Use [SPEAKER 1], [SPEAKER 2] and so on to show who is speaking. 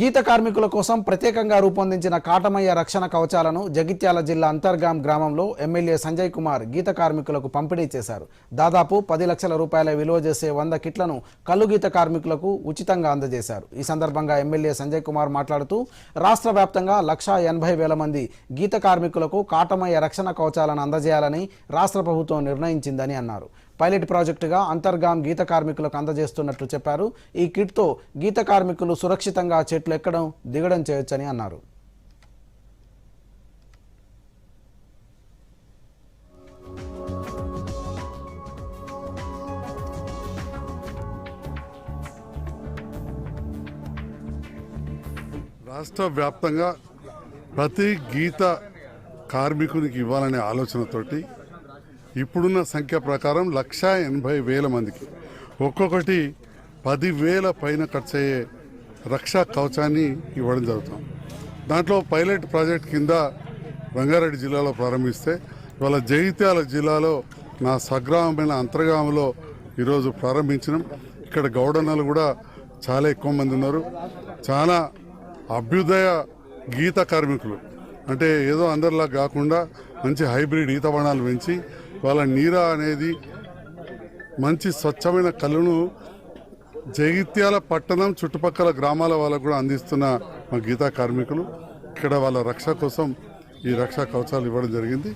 [SPEAKER 1] గీత కార్మికుల కోసం ప్రత్యేకంగా రూపొందించిన కాటమయ్య రక్షణ కవచాలను జగిత్యాల జిల్లా అంతర్గాం గ్రామంలో ఎమ్మెల్యే సంజయ్ కుమార్ గీత కార్మికులకు పంపిణీ చేశారు. దాదాపు పది లక్షల రూపాయల విలువ చేసే వంద కిట్లను కళ్ళు గీత కార్మికులకు ఉచితంగా అందజేశారు. ఈ సందర్భంగా ఎమ్మెల్యే సంజయ్ కుమార్ మాట్లాడుతూ రాష్ట్ర వ్యాప్తంగా లక్షా ఎనభై వేల మంది గీత కార్మికులకు కాటమయ్య రక్షణ కవచాలను అందజేయాలని రాష్ట్ర ప్రభుత్వం నిర్ణయించిందని అన్నారు. పైలట్ ప్రాజెక్టుగా అంతర్గాం గీత కార్మికులకు అందజేస్తున్నట్లు చెప్పారు. ఈ కిట్తో గీత కార్మికులు సురక్షితంగా చెట్లు ఎక్కడం దిగడం చేయొచ్చని అన్నారు.
[SPEAKER 2] రాష్ట్ర వ్యాప్తంగా ప్రతి గీత కార్మికునికి ఇవ్వాలనే ఆలోచనతోటి ఇప్పుడున్న సంఖ్య ప్రకారం లక్ష ఎనభై వేల మందికి. ఒక్కొక్కటి పదివేల పైన ఖర్చు అయ్యే రక్షా కవచాన్ని ఇవ్వడం జరుగుతుంది దాంట్లో పైలట్ ప్రాజెక్ట్ కింద రంగారెడ్డి జిల్లాలో ప్రారంభిస్తే ఇవాళ జగిత్యాల జిల్లాలో నా స్వగ్రామమైన అంతర్గామంలో ఈరోజు ప్రారంభించినాం. ఇక్కడ గౌడన్నలు కూడా చాలా ఎక్కువ మంది ఉన్నారు. చాలా అభ్యుదయ గీత కార్మికులు. అంటే ఏదో అందరిలా కాకుండా మంచి హైబ్రిడ్ ఈత వనాలు పెంచి వాళ్ళ నీరా అనేది మంచి స్వచ్ఛమైన కళ్ళను జగిత్యాల పట్టణం చుట్టుపక్కల గ్రామాల వాళ్ళకు కూడా అందిస్తున్న మా గీతా కార్మికులు. ఇక్కడ వాళ్ళ రక్ష కోసం ఈ రక్షా కవచాలు ఇవ్వడం జరిగింది.